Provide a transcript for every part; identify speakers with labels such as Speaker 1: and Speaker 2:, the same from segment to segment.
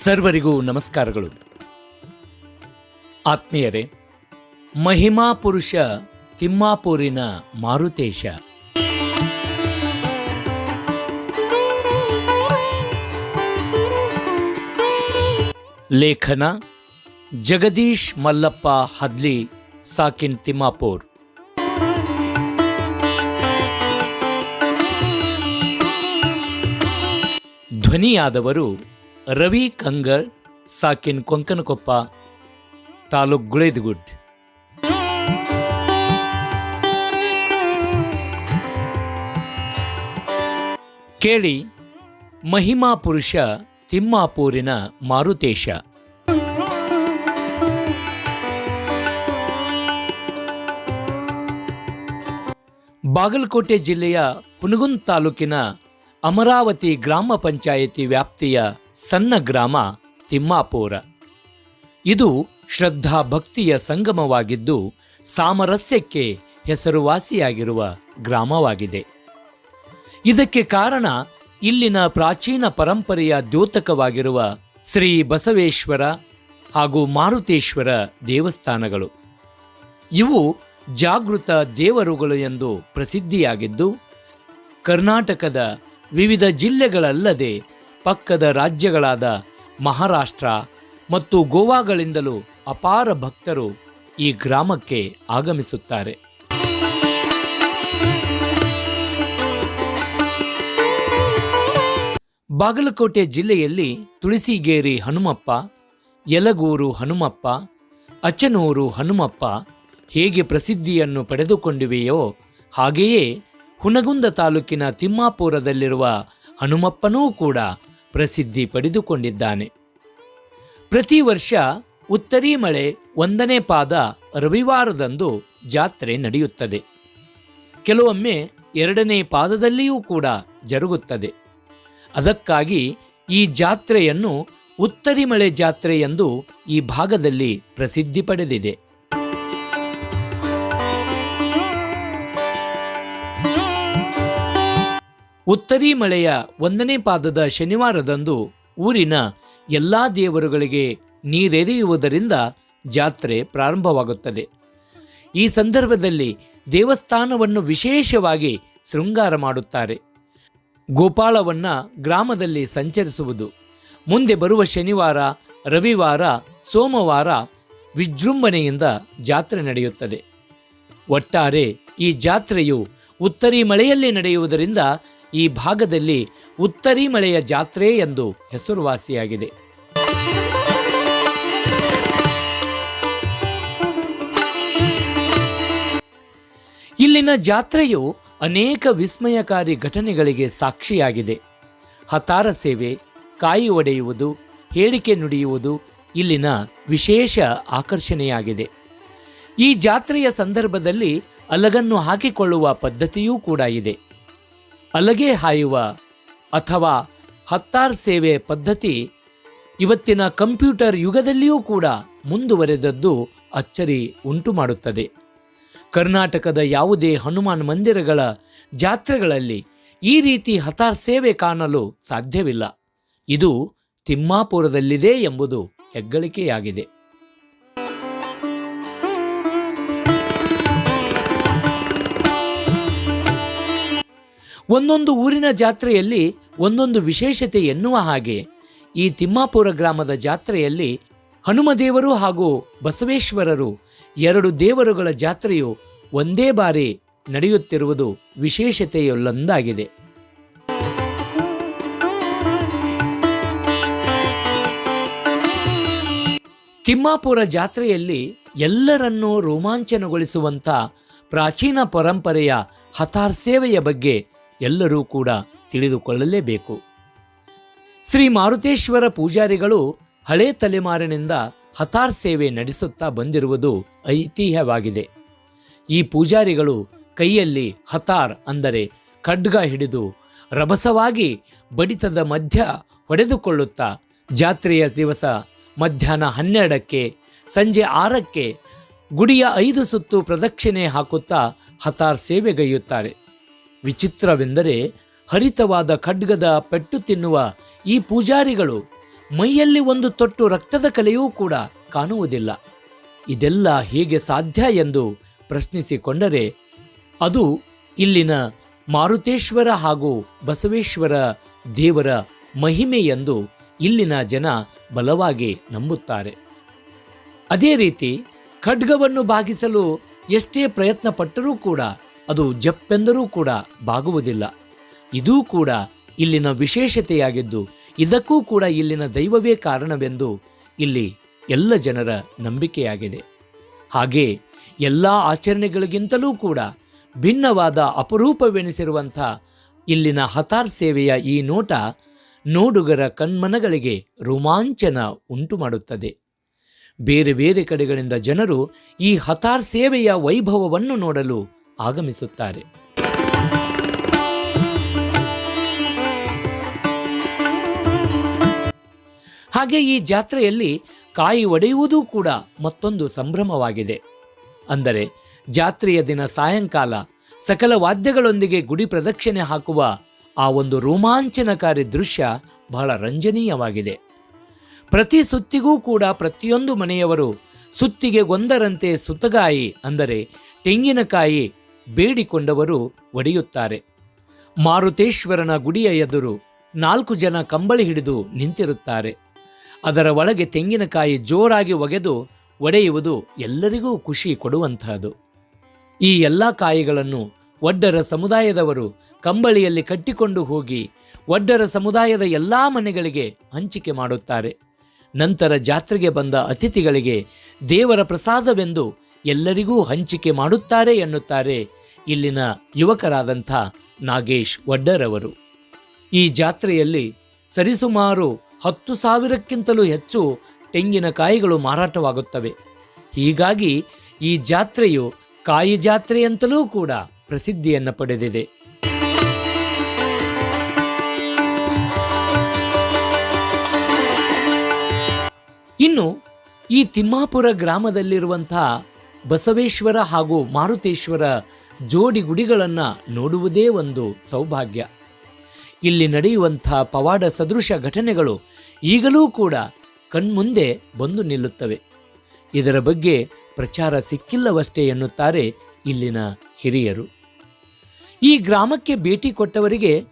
Speaker 1: ಸರ್ವರಿಗೂ ನಮಸ್ಕಾರಗಳು. ಆತ್ಮೀಯರೇ ಮಹಿಮಾ ಪುರುಷ ತಿಮ್ಮಾಪೂರಿನ ಮಾರುತೇಶ. ಲೇಖನ ಜಗದೀಶ್ ಮಲ್ಲಪ್ಪ ಹದ್ಲಿ ಸಾಕಿನ್ ತಿಮ್ಮಾಪೂರ್. ಧ್ವನಿಯಾದವರು ರವಿ ಕಂಗಳ್, ಸಾಕಿನ್ ಕೊಂಕನಕೊಪ್ಪ ತಾಲೂಕ್ ಗುಳೇದಗುಡ್. ಕೇಳಿ, ಮಹಿಮಾ ಪುರುಷ ತಿಮ್ಮಾಪೂರಿನ ಮಾರುತೇಶ. ಬಾಗಲಕೋಟೆ ಜಿಲ್ಲೆಯ ಹುನಗುಂದ್ ತಾಲೂಕಿನ ಅಮರಾವತಿ ಗ್ರಾಮ ಪಂಚಾಯಿತಿ ವ್ಯಾಪ್ತಿಯ ಸಣ್ಣ ಗ್ರಾಮ ತಿಮ್ಮಾಪೂರ. ಇದು ಶ್ರದ್ಧಾ ಭಕ್ತಿಯ ಸಂಗಮವಾಗಿದ್ದು ಸಾಮರಸ್ಯಕ್ಕೆ ಹೆಸರುವಾಸಿಯಾಗಿರುವ ಗ್ರಾಮವಾಗಿದೆ. ಇದಕ್ಕೆ ಕಾರಣ ಇಲ್ಲಿನ ಪ್ರಾಚೀನ ಪರಂಪರೆಯ ದ್ಯೋತಕವಾಗಿರುವ ಶ್ರೀ ಬಸವೇಶ್ವರ ಹಾಗೂ ಮಾರುತೇಶ್ವರ ದೇವಸ್ಥಾನಗಳು. ಇವು ಜಾಗೃತ ದೇವರುಗಳು ಎಂದು ಪ್ರಸಿದ್ಧಿಯಾಗಿದ್ದು, ಕರ್ನಾಟಕದ ವಿವಿಧ ಜಿಲ್ಲೆಗಳಲ್ಲದೆ ಪಕ್ಕದ ರಾಜ್ಯಗಳಾದ ಮಹಾರಾಷ್ಟ್ರ ಮತ್ತು ಗೋವಾಗಳಿಂದಲೂ ಅಪಾರ ಭಕ್ತರು ಈ ಗ್ರಾಮಕ್ಕೆ ಆಗಮಿಸುತ್ತಾರೆ. ಬಾಗಲಕೋಟೆ ಜಿಲ್ಲೆಯಲ್ಲಿ ತುಳಸಿಗೇರಿ ಹನುಮಪ್ಪ, ಯಲಗೂರು ಹನುಮಪ್ಪ ಅಚನೂರು ಹನುಮಪ್ಪ ಹೇಗೆ ಪ್ರಸಿದ್ಧಿಯನ್ನು ಪಡೆದುಕೊಂಡಿವೆಯೋ ಹಾಗೆಯೇ ಹುನಗುಂದ ತಾಲೂಕಿನ ತಿಮ್ಮಾಪುರದಲ್ಲಿರುವ ಹನುಮಪ್ಪನೂ ಕೂಡ ಪ್ರಸಿದ್ಧಿ ಪಡೆದುಕೊಂಡಿದ್ದಾನೆ. ಪ್ರತಿ ವರ್ಷ ಉತ್ತರಿ ಮಳೆ ಒಂದನೇ ಪಾದ ರವಿವಾರದಂದು ಜಾತ್ರೆ ನಡೆಯುತ್ತದೆ. ಕೆಲವೊಮ್ಮೆ ಎರಡನೇ ಪಾದದಲ್ಲಿಯೂ ಕೂಡ ಜರುಗುತ್ತದೆ. ಅದಕ್ಕಾಗಿ ಈ ಜಾತ್ರೆಯನ್ನು ಉತ್ತರಿಮಳೆ ಜಾತ್ರೆ ಎಂದು ಈ ಭಾಗದಲ್ಲಿ ಪ್ರಸಿದ್ಧಿ ಪಡೆದಿದೆ. ಉತ್ತರಿ ಮಳೆಯ ಒಂದನೇ ಪಾದದ ಶನಿವಾರದಂದು ಊರಿನ ಎಲ್ಲಾ ದೇವರುಗಳಿಗೆ ನೀರೆರೆಯುವುದರಿಂದ ಜಾತ್ರೆ ಪ್ರಾರಂಭವಾಗುತ್ತದೆ. ಈ ಸಂದರ್ಭದಲ್ಲಿ ದೇವಸ್ಥಾನವನ್ನು ವಿಶೇಷವಾಗಿ ಶೃಂಗಾರ ಮಾಡುತ್ತಾರೆ. ಗೋಪಾಳವನ್ನ ಗ್ರಾಮದಲ್ಲಿ ಸಂಚರಿಸುವುದು. ಮುಂದೆ ಬರುವ ಶನಿವಾರ, ರವಿವಾರ, ಸೋಮವಾರ ವಿಜೃಂಭಣೆಯಿಂದ ಜಾತ್ರೆ ನಡೆಯುತ್ತದೆ. ಒಟ್ಟಾರೆ ಈ ಜಾತ್ರೆಯು ಉತ್ತರಿ ಮಳೆಯಲ್ಲಿ ನಡೆಯುವುದರಿಂದ ಈ ಭಾಗದಲ್ಲಿ ಉತ್ತರಿ ಮಳೆಯ ಜಾತ್ರೆ ಎಂದು ಹೆಸರುವಾಸಿಯಾಗಿದೆ. ಇಲ್ಲಿನ ಜಾತ್ರೆಯು ಅನೇಕ ವಿಸ್ಮಯಕಾರಿ ಘಟನೆಗಳಿಗೆ ಸಾಕ್ಷಿಯಾಗಿದೆ. ಹತಾರ ಸೇವೆ, ಕಾಯಿ ಒಡೆಯುವುದು, ಹೇಳಿಕೆ ನುಡಿಯುವುದು ಇಲ್ಲಿನ ವಿಶೇಷ ಆಕರ್ಷಣೆಯಾಗಿದೆ. ಈ ಜಾತ್ರೆಯ ಸಂದರ್ಭದಲ್ಲಿ ಅಲಗನ್ನು ಹಾಕಿಕೊಳ್ಳುವ ಪದ್ಧತಿಯೂ ಕೂಡ ಇದೆ. ಅಲಗೆ ಹಾಯುವ ಅಥವಾ ಹತ್ತಾರ್ ಸೇವೆ ಪದ್ಧತಿ ಇವತ್ತಿನ ಕಂಪ್ಯೂಟರ್ ಯುಗದಲ್ಲಿಯೂ ಕೂಡ ಮುಂದುವರೆದದ್ದು ಅಚ್ಚರಿ ಉಂಟು ಮಾಡುತ್ತದೆ. ಕರ್ನಾಟಕದ ಯಾವುದೇ ಹನುಮಾನ್ ಮಂದಿರಗಳ ಜಾತ್ರೆಗಳಲ್ಲಿ ಈ ರೀತಿ ಹತಾರ್ ಸೇವೆ ಕಾಣಲು ಸಾಧ್ಯವಿಲ್ಲ. ಇದು ತಿಮ್ಮಾಪುರದಲ್ಲಿದೆ ಎಂಬುದು ಹೆಗ್ಗಳಿಕೆಯಾಗಿದೆ. ಒಂದೊಂದು ಊರಿನ ಜಾತ್ರೆಯಲ್ಲಿ ಒಂದೊಂದು ವಿಶೇಷತೆ ಎನ್ನುವ ಹಾಗೆ ಈ ತಿಮ್ಮಾಪುರ ಗ್ರಾಮದ ಜಾತ್ರೆಯಲ್ಲಿ ಹನುಮದೇವರು ಹಾಗೂ ಬಸವೇಶ್ವರರು ಎರಡು ದೇವರುಗಳ ಜಾತ್ರೆಯು ಒಂದೇ ಬಾರಿ ನಡೆಯುತ್ತಿರುವುದು ವಿಶೇಷತೆಯಲ್ಲೊಂದಾಗಿದೆ. ತಿಮ್ಮಾಪುರ ಜಾತ್ರೆಯಲ್ಲಿ ಎಲ್ಲರನ್ನೂ ರೋಮಾಂಚನಗೊಳಿಸುವಂಥ ಪ್ರಾಚೀನ ಪರಂಪರೆಯ ಹತಾರ್ ಸೇವೆಯ ಬಗ್ಗೆ ಎಲ್ಲರೂ ಕೂಡ ತಿಳಿದುಕೊಳ್ಳಲೇಬೇಕು. ಶ್ರೀ ಮಾರುತೇಶ್ವರ ಪೂಜಾರಿಗಳು ಹಳೆ ತಲೆಮಾರಿನಿಂದ ಹತಾರ್ ಸೇವೆ ನಡೆಸುತ್ತಾ ಬಂದಿರುವುದು ಐತಿಹ್ಯವಾಗಿದೆ. ಈ ಪೂಜಾರಿಗಳು ಕೈಯಲ್ಲಿ ಹತಾರ್ ಅಂದರೆ ಖಡ್ಗ ಹಿಡಿದು ರಭಸವಾಗಿ ಬಡಿತದ ಮಧ್ಯ ಹೊಡೆದುಕೊಳ್ಳುತ್ತಾ ಜಾತ್ರೆಯ ದಿವಸ ಮಧ್ಯಾಹ್ನ ಹನ್ನೆರಡಕ್ಕೆ ಸಂಜೆ ಆರಕ್ಕೆ ಗುಡಿಯ ಐದು ಸುತ್ತು ಪ್ರದಕ್ಷಿಣೆ ಹಾಕುತ್ತಾ ಹತಾರ್ ಸೇವೆಗೈಯುತ್ತಾರೆ. ವಿಚಿತ್ರವೆಂದರೆ ಹರಿತವಾದ ಖಡ್ಗದ ಪೆಟ್ಟು ತಿನ್ನುವ ಈ ಪೂಜಾರಿಗಳು ಮೈಯಲ್ಲಿ ಒಂದು ತೊಟ್ಟು ರಕ್ತದ ಕಲೆಯೂ ಕೂಡ ಕಾಣುವುದಿಲ್ಲ. ಇದೆಲ್ಲ ಹೇಗೆ ಸಾಧ್ಯ ಎಂದು ಪ್ರಶ್ನಿಸಿಕೊಂಡರೆ, ಅದು ಇಲ್ಲಿನ ಮಾರುತೇಶ್ವರ ಹಾಗೂ ಬಸವೇಶ್ವರ ದೇವರ ಮಹಿಮೆ ಎಂದು ಇಲ್ಲಿನ ಜನ ಬಲವಾಗಿ ನಂಬುತ್ತಾರೆ. ಅದೇ ರೀತಿ ಖಡ್ಗವನ್ನು ಬಾಗಿಸಲು ಎಷ್ಟೇ ಪ್ರಯತ್ನ ಪಟ್ಟರೂ ಕೂಡ ಅದು ಜಪ್ಪೆಂದರೂ ಕೂಡ ಬಾಗುವುದಿಲ್ಲ. ಇದೂ ಕೂಡ ಇಲ್ಲಿನ ವಿಶೇಷತೆಯಾಗಿದ್ದು, ಇದಕ್ಕೂ ಕೂಡ ಇಲ್ಲಿನ ದೈವವೇ ಕಾರಣವೆಂದು ಇಲ್ಲಿ ಎಲ್ಲ ಜನರ ನಂಬಿಕೆಯಾಗಿದೆ. ಹಾಗೆ ಎಲ್ಲ ಆಚರಣೆಗಳಿಗಿಂತಲೂ ಕೂಡ ಭಿನ್ನವಾದ ಅಪರೂಪವೆನಿಸಿರುವಂಥ ಇಲ್ಲಿನ ಹತಾರ್ ಸೇವೆಯ ಈ ನೋಟ ನೋಡುಗರ ಕಣ್ಮನಗಳಿಗೆ ರೋಮಾಂಚನ ಉಂಟು ಮಾಡುತ್ತದೆ ಬೇರೆ ಬೇರೆ ಕಡೆಗಳಿಂದ ಜನರು ಈ ಹತಾರ್ ಸೇವೆಯ ವೈಭವವನ್ನು ನೋಡಲು ಆಗಮಿಸುತ್ತಾರೆ. ಹಾಗೆ ಈ ಜಾತ್ರೆಯಲ್ಲಿ ಕಾಯಿ ಒಡೆಯುವುದೂ ಕೂಡ ಮತ್ತೊಂದು ಸಂಭ್ರಮವಾಗಿದೆ. ಅಂದರೆ ಜಾತ್ರೆಯ ದಿನ ಸಾಯಂಕಾಲ ಸಕಲ ವಾದ್ಯಗಳೊಂದಿಗೆ ಗುಡಿ ಪ್ರದಕ್ಷಿಣೆ ಹಾಕುವ ಆ ಒಂದು ರೋಮಾಂಚನಕಾರಿ ದೃಶ್ಯ ಬಹಳ ರಂಜನೀಯವಾಗಿದೆ. ಪ್ರತಿ ಸುತ್ತಿಗೂ ಕೂಡ ಪ್ರತಿಯೊಂದು ಮನೆಯವರು ಸುತ್ತಿಗೆ ಒಂದರಂತೆ ಸುತಗಾಯಿ ಅಂದರೆ ತೆಂಗಿನಕಾಯಿ ಬೇಡಿಕೊಂಡವರು ಒಡೆಯುತ್ತಾರೆ. ಮಾರುತೇಶ್ವರನ ಗುಡಿಯ ಎದುರು ನಾಲ್ಕು ಜನ ಕಂಬಳಿ ಹಿಡಿದು ನಿಂತಿರುತ್ತಾರೆ. ಅದರ ಒಳಗೆ ತೆಂಗಿನಕಾಯಿ ಜೋರಾಗಿ ಒಗೆದು ಒಡೆಯುವುದು ಎಲ್ಲರಿಗೂ ಖುಷಿ ಕೊಡುವಂತಹದು. ಈ ಎಲ್ಲ ಕಾಯಿಗಳನ್ನು ಒಡ್ಡರ ಸಮುದಾಯದವರು ಕಂಬಳಿಯಲ್ಲಿ ಕಟ್ಟಿಕೊಂಡು ಹೋಗಿ ಒಡ್ಡರ ಸಮುದಾಯದ ಎಲ್ಲ ಮನೆಗಳಿಗೆ ಹಂಚಿಕೆ ಮಾಡುತ್ತಾರೆ. ನಂತರ ಜಾತ್ರೆಗೆ ಬಂದ ಅತಿಥಿಗಳಿಗೆ ದೇವರ ಪ್ರಸಾದವೆಂದು ಎಲ್ಲರಿಗೂ ಹಂಚಿಕೆ ಮಾಡುತ್ತಾರೆ ಎನ್ನುತ್ತಾರೆ ಇಲ್ಲಿನ ಯುವಕರಾದಂಥ ನಾಗೇಶ್ ವಡ್ಡರವರು. ಈ ಜಾತ್ರೆಯಲ್ಲಿ ಸರಿಸುಮಾರು ಹತ್ತು ಸಾವಿರಕ್ಕಿಂತಲೂ ಹೆಚ್ಚು ತೆಂಗಿನಕಾಯಿಗಳು ಮಾರಾಟವಾಗುತ್ತವೆ. ಹೀಗಾಗಿ ಈ ಜಾತ್ರೆಯು ಕಾಯಿ ಜಾತ್ರೆಯಂತಲೂ ಕೂಡ ಪ್ರಸಿದ್ಧಿಯನ್ನು ಪಡೆದಿದೆ. ಇನ್ನು ಈ ತಿಮ್ಮಾಪುರ ಗ್ರಾಮದಲ್ಲಿರುವಂಥ ಬಸವೇಶ್ವರ ಹಾಗೂ ಮಾರುತೇಶ್ವರ ಜೋಡಿ ಗುಡಿಗಳನ್ನು ನೋಡುವುದೇ ಒಂದು ಸೌಭಾಗ್ಯ. ಇಲ್ಲಿ ನಡೆಯುವಂಥ ಪವಾಡ ಸದೃಶ ಘಟನೆಗಳು ಈಗಲೂ ಕೂಡ ಕಣ್ಮುಂದೆ ಬಂದು ನಿಲ್ಲುತ್ತವೆ. ಇದರ ಬಗ್ಗೆ ಪ್ರಚಾರ ಸಿಕ್ಕಿಲ್ಲವಷ್ಟೇ ಎನ್ನುತ್ತಾರೆ ಇಲ್ಲಿನ ಹಿರಿಯರು. ಈ ಗ್ರಾಮಕ್ಕೆ ಭೇಟಿ ಕೊಟ್ಟವರಿಗೆ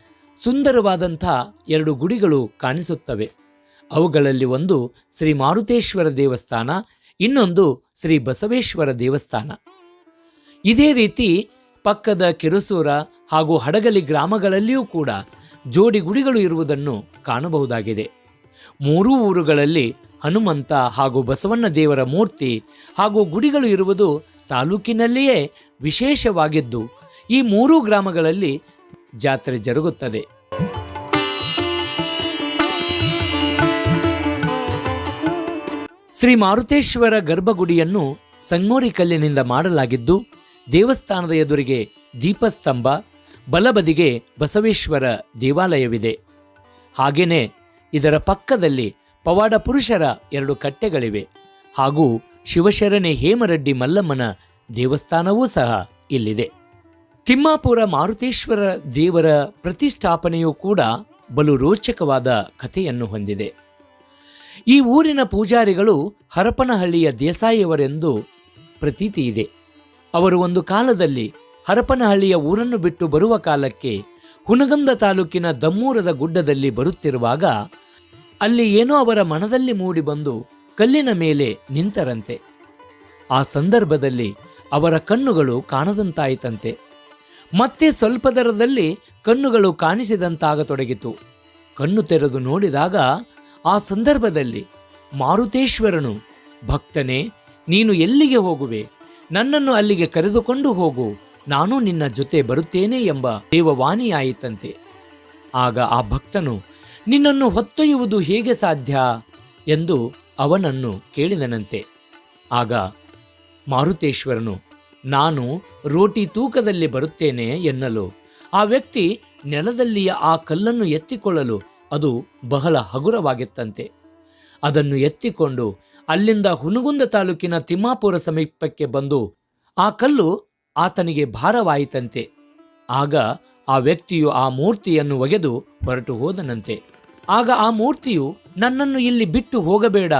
Speaker 1: ಸುಂದರವಾದಂಥ ಎರಡು ಗುಡಿಗಳು ಕಾಣಿಸುತ್ತವೆ. ಅವುಗಳಲ್ಲಿ ಒಂದು ಶ್ರೀ ಮಾರುತೇಶ್ವರ ದೇವಸ್ಥಾನ, ಇನ್ನೊಂದು ಶ್ರೀ ಬಸವೇಶ್ವರ ದೇವಸ್ಥಾನ. ಇದೇ ರೀತಿ ಪಕ್ಕದ ಕಿರುಸೂರ ಹಾಗೂ ಹಡಗಲಿ ಗ್ರಾಮಗಳಲ್ಲಿಯೂ ಕೂಡ ಜೋಡಿ ಗುಡಿಗಳು ಇರುವುದನ್ನು ಕಾಣಬಹುದಾಗಿದೆ. ಮೂರೂ ಊರುಗಳಲ್ಲಿ ಹನುಮಂತ ಹಾಗೂ ಬಸವಣ್ಣ ದೇವರ ಮೂರ್ತಿ ಹಾಗೂ ಗುಡಿಗಳು ಇರುವುದು ತಾಲೂಕಿನಲ್ಲಿಯೇ ವಿಶೇಷವಾಗಿದ್ದು, ಈ ಮೂರೂ ಗ್ರಾಮಗಳಲ್ಲಿ ಜಾತ್ರೆ ಜರುಗುತ್ತದೆ. ಶ್ರೀ ಮಾರುತೇಶ್ವರ ಗರ್ಭಗುಡಿಯನ್ನು ಸಂಗೋರಿ ಕಲ್ಲಿನಿಂದ ಮಾಡಲಾಗಿದ್ದು ದೇವಸ್ಥಾನದ ಎದುರಿಗೆ ದೀಪಸ್ತಂಭ, ಬಲಬದಿಗೆ ಬಸವೇಶ್ವರ ದೇವಾಲಯವಿದೆ. ಹಾಗೆಯೇ ಇದರ ಪಕ್ಕದಲ್ಲಿ ಪವಾಡ ಪುರುಷರ ಎರಡು ಕಟ್ಟೆಗಳಿವೆ. ಹಾಗೂ ಶಿವಶರಣೆ ಹೇಮರೆಡ್ಡಿ ಮಲ್ಲಮ್ಮನ ದೇವಸ್ಥಾನವೂ ಸಹ ಇಲ್ಲಿದೆ. ತಿಮ್ಮಾಪುರ ಮಾರುತೇಶ್ವರ ದೇವರ ಪ್ರತಿಷ್ಠಾಪನೆಯೂ ಕೂಡ ಬಲು ರೋಚಕವಾದ ಕಥೆಯನ್ನು ಹೊಂದಿದೆ. ಈ ಊರಿನ ಪೂಜಾರಿಗಳು ಹರಪನಹಳ್ಳಿಯ ದೇಸಾಯಿಯವರೆಂದು ಪ್ರತೀತಿ ಇದೆ. ಅವರು ಒಂದು ಕಾಲದಲ್ಲಿ ಹರಪನಹಳ್ಳಿಯ ಊರನ್ನು ಬಿಟ್ಟು ಬರುವ ಕಾಲಕ್ಕೆ ಹುನಗಂದ ತಾಲೂಕಿನ ದಮ್ಮೂರದ ಗುಡ್ಡದಲ್ಲಿ ಬರುತ್ತಿರುವಾಗ ಅಲ್ಲಿ ಏನೋ ಅವರ ಮನದಲ್ಲಿ ಮೂಡಿ ಬಂದು ಕಲ್ಲಿನ ಮೇಲೆ ನಿಂತರಂತೆ. ಆ ಸಂದರ್ಭದಲ್ಲಿ ಅವರ ಕಣ್ಣುಗಳು ಕಾಣದಂತಾಯಿತಂತೆ. ಮತ್ತೆ ಸ್ವಲ್ಪ ದರದಲ್ಲಿ ಕಣ್ಣುಗಳು ಕಾಣಿಸಿದಂತಾಗತೊಡಗಿತು. ಕಣ್ಣು ತೆರೆದು ನೋಡಿದಾಗ ಆ ಸಂದರ್ಭದಲ್ಲಿ ಮಾರುತೇಶ್ವರನು, ಭಕ್ತನೇ, ನೀನು ಎಲ್ಲಿಗೆ ಹೋಗುವೆ? ನನ್ನನ್ನು ಅಲ್ಲಿಗೆ ಕರೆದುಕೊಂಡು ಹೋಗು, ನಾನು ನಿನ್ನ ಜೊತೆ ಬರುತ್ತೇನೆ ಎಂಬ ದೇವವಾಣಿಯಾಯಿತಂತೆ. ಆಗ ಆ ಭಕ್ತನು, ನಿನ್ನನ್ನು ಹೊತ್ತೊಯ್ಯುವುದು ಹೇಗೆ ಸಾಧ್ಯ ಎಂದು ಅವನನ್ನು ಕೇಳಿದನಂತೆ. ಆಗ ಮಾರುತೇಶ್ವರನು, ನಾನು ರೋಟಿ ತೂಕದಲ್ಲಿ ಬರುತ್ತೇನೆ ಎನ್ನಲು, ಆ ವ್ಯಕ್ತಿ ನೆಲದಲ್ಲಿಯ ಆ ಕಲ್ಲನ್ನು ಎತ್ತಿಕೊಳ್ಳಲು ಅದು ಬಹಳ ಹಗುರವಾಗಿತ್ತಂತೆ. ಅದನ್ನು ಎತ್ತಿಕೊಂಡು ಅಲ್ಲಿಂದ ಹುನಗುಂದ ತಾಲೂಕಿನ ತಿಮ್ಮಾಪುರ ಸಮೀಪಕ್ಕೆ ಬಂದು ಆ ಕಲ್ಲು ಆತನಿಗೆ ಭಾರವಾಯಿತಂತೆ. ಆಗ ಆ ವ್ಯಕ್ತಿಯು ಆ ಮೂರ್ತಿಯನ್ನು ಒಗೆದು ಹೊರಟು ಹೋದನಂತೆ. ಆಗ ಆ ಮೂರ್ತಿಯು, ನನ್ನನ್ನು ಇಲ್ಲಿ ಬಿಟ್ಟು ಹೋಗಬೇಡ.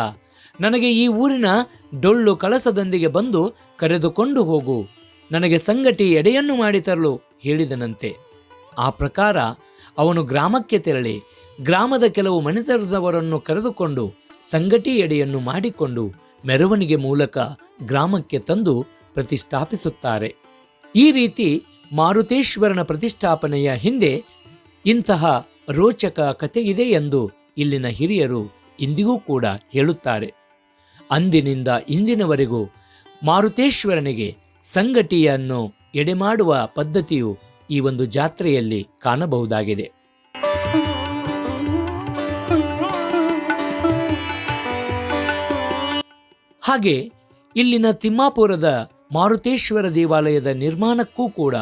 Speaker 1: ನನಗೆ ಈ ಊರಿನ ಡೊಳ್ಳು ಕಳಸದೊಂದಿಗೆ ಬಂದು ಕರೆದುಕೊಂಡು ಹೋಗು. ನನಗೆ ಸಂಗಟಿ ಎಡೆಯನ್ನು ಮಾಡಿ ತರಲು, ಹೇಳಿದನಂತೆ. ಆ ಪ್ರಕಾರ ಅವನು ಗ್ರಾಮಕ್ಕೆ ತೆರಳಿ, ಗ್ರಾಮದ ಕೆಲವು ಮನೆತನದವರನ್ನು ಕರೆದುಕೊಂಡು ಸಂಗಟಿ ಎಡೆಯನ್ನು ಮಾಡಿಕೊಂಡು ಮೆರವಣಿಗೆ ಮೂಲಕ ಗ್ರಾಮಕ್ಕೆ ತಂದು ಪ್ರತಿಷ್ಠಾಪಿಸುತ್ತಾರೆ. ಈ ರೀತಿ ಮಾರುತೇಶ್ವರನ ಪ್ರತಿಷ್ಠಾಪನೆಯ ಹಿಂದೆ ಇಂತಹ ರೋಚಕ ಕಥೆಯಿದೆ ಎಂದು ಇಲ್ಲಿನ ಹಿರಿಯರು ಇಂದಿಗೂ ಕೂಡ ಹೇಳುತ್ತಾರೆ. ಅಂದಿನಿಂದ ಇಂದಿನವರೆಗೂ ಮಾರುತೇಶ್ವರನಿಗೆ ಸಂಗಟಿಯನ್ನು ಎಡೆಮಾಡುವ ಪದ್ಧತಿಯು ಈ ಒಂದು ಜಾತ್ರೆಯಲ್ಲಿ ಕಾಣಬಹುದಾಗಿದೆ. ಹಾಗೆ ಇಲ್ಲಿನ ತಿಮ್ಮಾಪುರದ ಮಾರುತೇಶ್ವರ ದೇವಾಲಯದ ನಿರ್ಮಾಣಕ್ಕೂ ಕೂಡ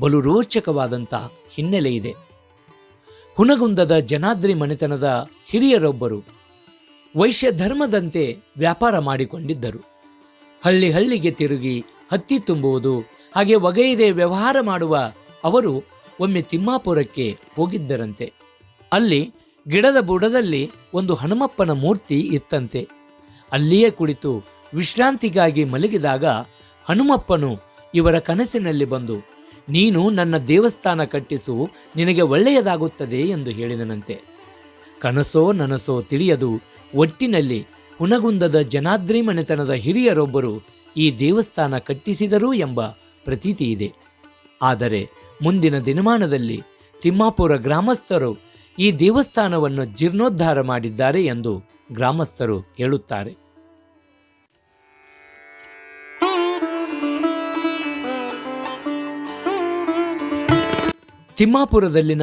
Speaker 1: ಬಲು ರೋಚಕವಾದಂಥ ಹಿನ್ನೆಲೆ ಇದೆ. ಹುನಗುಂದದ ಜನಾದ್ರಿ ಮನೆತನದ ಹಿರಿಯರೊಬ್ಬರು ವೈಶ್ಯ ಧರ್ಮದಂತೆ ವ್ಯಾಪಾರ ಮಾಡಿಕೊಂಡಿದ್ದರು. ಹಳ್ಳಿ ಹಳ್ಳಿಗೆ ತಿರುಗಿ ಹತ್ತಿ ತುಂಬುವುದು ಹಾಗೆ ವಗೈರೆ ವ್ಯವಹಾರ ಮಾಡುವ ಅವರು ಒಮ್ಮೆ ತಿಮ್ಮಾಪುರಕ್ಕೆ ಹೋಗಿದ್ದರಂತೆ. ಅಲ್ಲಿ ಗಿಡದ ಬುಡದಲ್ಲಿ ಒಂದು ಹನುಮಪ್ಪನ ಮೂರ್ತಿ ಇತ್ತಂತೆ. ಅಲ್ಲಿಯೇ ಕುಳಿತು ವಿಶ್ರಾಂತಿಗಾಗಿ ಮಲಗಿದಾಗ, ಹನುಮಪ್ಪನು ಇವರ ಕನಸಿನಲ್ಲಿ ಬಂದು, ನೀನು ನನ್ನ ದೇವಸ್ಥಾನ ಕಟ್ಟಿಸು, ನಿನಗೆ ಒಳ್ಳೆಯದಾಗುತ್ತದೆ ಎಂದು ಹೇಳಿದನಂತೆ. ಕನಸೋ ನನಸೋ ತಿಳಿಯದು, ಒಟ್ಟಿನಲ್ಲಿ ಹುನಗುಂದದ ಜನಾದ್ರಿ ಮನೆತನದ ಹಿರಿಯರೊಬ್ಬರು ಈ ದೇವಸ್ಥಾನ ಕಟ್ಟಿಸಿದರು ಎಂಬ ಪ್ರತೀತಿ ಇದೆ. ಆದರೆ ಮುಂದಿನ ದಿನಮಾನದಲ್ಲಿ ತಿಮ್ಮಾಪುರ ಗ್ರಾಮಸ್ಥರು ಈ ದೇವಸ್ಥಾನವನ್ನು ಜೀರ್ಣೋದ್ಧಾರ ಮಾಡಿದ್ದಾರೆ ಎಂದು ಗ್ರಾಮಸ್ಥರು ಹೇಳುತ್ತಾರೆ. ತಿಮ್ಮಾಪುರದಲ್ಲಿನ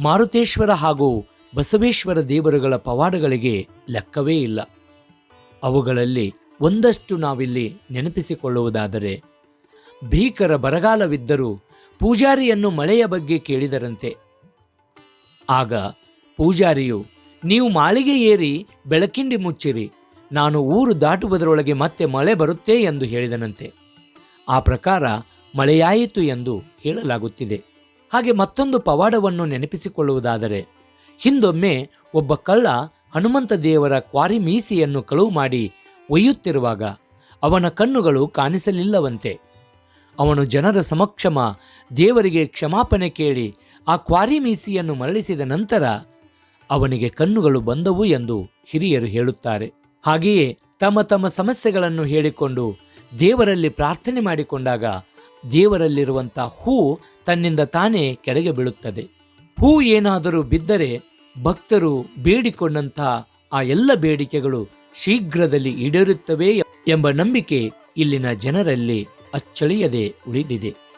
Speaker 1: ಮಾರುತೇಶ್ವರ ಹಾಗೂ ಬಸವೇಶ್ವರ ದೇವರುಗಳ ಪವಾಡಗಳಿಗೆ ಲೆಕ್ಕವೇ ಇಲ್ಲ. ಅವುಗಳಲ್ಲಿ ಒಂದಷ್ಟು ನಾವಿಲ್ಲಿ ನೆನಪಿಸಿಕೊಳ್ಳುವುದಾದರೆ, ಭೀಕರ ಬರಗಾಲವಿದ್ದರೂ ಪೂಜಾರಿಯನ್ನು ಮಳೆಯ ಬಗ್ಗೆ ಕೇಳಿದರಂತೆ. ಆಗ ಪೂಜಾರಿಯು, ನೀವು ಮಾಳಿಗೆ ಏರಿ, ಬೆಳಕಿಂಡಿ ಮುಚ್ಚಿರಿ, ನಾನು ಊರು ದಾಟುವುದರೊಳಗೆ ಮತ್ತೆ ಮಳೆ ಬರುತ್ತೆ ಎಂದು ಹೇಳಿದನಂತೆ. ಆ ಪ್ರಕಾರ ಮಳೆಯಾಯಿತು ಎಂದು ಹೇಳಲಾಗುತ್ತಿದೆ. ಹಾಗೆ ಮತ್ತೊಂದು ಪವಾಡವನ್ನು ನೆನಪಿಸಿಕೊಳ್ಳುವುದಾದರೆ, ಹಿಂದೊಮ್ಮೆ ಒಬ್ಬ ಕಳ್ಳ ಹನುಮಂತ ದೇವರ ಕ್ವಾರಿ ಮೀಸಿಯನ್ನು ಕಳುವು ಮಾಡಿ ಒಯ್ಯುತ್ತಿರುವಾಗ ಅವನ ಕಣ್ಣುಗಳು ಕಾಣಿಸಲಿಲ್ಲವಂತೆ. ಅವನು ಜನರ ಸಮಕ್ಷಮ ದೇವರಿಗೆ ಕ್ಷಮಾಪಣೆ ಕೇಳಿ ಆ ಕ್ವಾರಿ ಮೀಸಿಯನ್ನು ಮರಳಿಸಿದ ನಂತರ ಅವನಿಗೆ ಕಣ್ಣುಗಳು ಬಂದವು ಎಂದು ಹಿರಿಯರು ಹೇಳುತ್ತಾರೆ. ಹಾಗೆಯೇ ತಮ್ಮ ತಮ್ಮ ಸಮಸ್ಯೆಗಳನ್ನು ಹೇಳಿಕೊಂಡು ದೇವರಲ್ಲಿ ಪ್ರಾರ್ಥನೆ ಮಾಡಿಕೊಂಡಾಗ ದೇವರಲ್ಲಿರುವಂಥ ಹೂ ತನ್ನಿಂದ ತಾನೇ ಕೆಳಗೆ ಬೀಳುತ್ತದೆ. ಹೂ ಏನಾದರೂ ಬಿದ್ದರೆ ಭಕ್ತರು ಬೇಡಿಕೊಂಡಂತಹ ಆ ಎಲ್ಲ ಬೇಡಿಕೆಗಳು ಶೀಘ್ರದಲ್ಲಿ ಈಡೇರುತ್ತವೆ ಎಂಬ ನಂಬಿಕೆ ಇಲ್ಲಿನ ಜನರಲ್ಲಿ ಅಚ್ಚಳಿಯದೆ ಉಳಿದಿದೆ.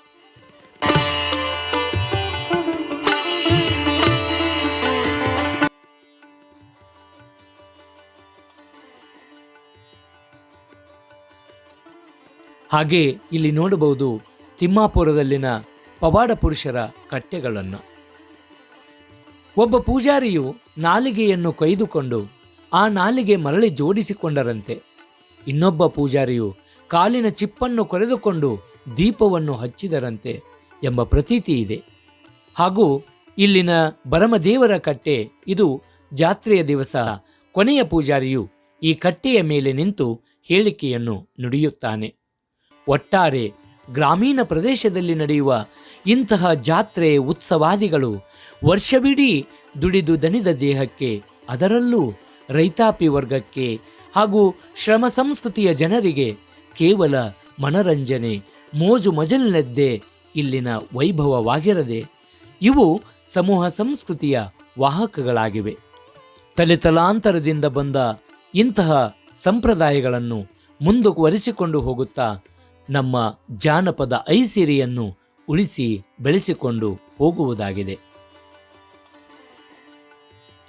Speaker 1: ಹಾಗೆ ಇಲ್ಲಿ ನೋಡಬಹುದು ತಿಮ್ಮಾಪುರದಲ್ಲಿನ ಪವಾಡ ಪುರುಷರ ಕಟ್ಟೆಗಳನ್ನು. ಒಬ್ಬ ಪೂಜಾರಿಯು ನಾಲಿಗೆಯನ್ನು ಕೊಯ್ದುಕೊಂಡು ಆ ನಾಲಿಗೆ ಮರಳಿ ಜೋಡಿಸಿಕೊಂಡರಂತೆ. ಇನ್ನೊಬ್ಬ ಪೂಜಾರಿಯು ಕಾಲಿನ ಚಿಪ್ಪನ್ನು ಕೊರೆದುಕೊಂಡು ದೀಪವನ್ನು ಹಚ್ಚಿದರಂತೆ ಎಂಬ ಪ್ರತೀತಿ ಇದೆ. ಹಾಗೂ ಇಲ್ಲಿನ ಬರಮದೇವರ ಕಟ್ಟೆ, ಇದು ಜಾತ್ರೆಯ ದಿವಸ ಕೊನೆಯ ಪೂಜಾರಿಯು ಈ ಕಟ್ಟೆಯ ಮೇಲೆ ನಿಂತು ಹೇಳಿಕೆಯನ್ನು ನುಡಿಯುತ್ತಾನೆ. ಒಟ್ಟಾರೆ ಗ್ರಾಮೀಣ ಪ್ರದೇಶದಲ್ಲಿ ನಡೆಯುವ ಇಂತಹ ಜಾತ್ರೆ ಉತ್ಸವಾದಿಗಳು ವರ್ಷವಿಡೀ ದುಡಿದು ದಣಿದ ದೇಹಕ್ಕೆ, ಅದರಲ್ಲೂ ರೈತಾಪಿ ವರ್ಗಕ್ಕೆ ಹಾಗೂ ಶ್ರಮ ಸಂಸ್ಕೃತಿಯ ಜನರಿಗೆ ಕೇವಲ ಮನರಂಜನೆ, ಮೋಜು ಮಜಲಿನದ್ದೇ ಇಲ್ಲಿನ ವೈಭವವಾಗಿರದೆ ಇವು ಸಮೂಹ ಸಂಸ್ಕೃತಿಯ ವಾಹಕಗಳಾಗಿವೆ. ತಲೆತಲಾಂತರದಿಂದ ಬಂದ ಇಂತಹ ಸಂಪ್ರದಾಯಗಳನ್ನು ಮುಂದುವರಿಸಿಕೊಂಡು ಹೋಗುತ್ತಾ ನಮ್ಮ ಜಾನಪದ ಐಸಿರಿಯನ್ನು ಉಳಿಸಿ ಬೆಳೆಸಿಕೊಂಡು ಹೋಗುವುದಾಗಿದೆ.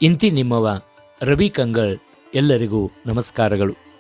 Speaker 1: ಇಂತಿ ನಿಮ್ಮವ ರವಿ ಕಂಗಳ್ ಎಲ್ಲರಿಗೂ ನಮಸ್ಕಾರಗಳು.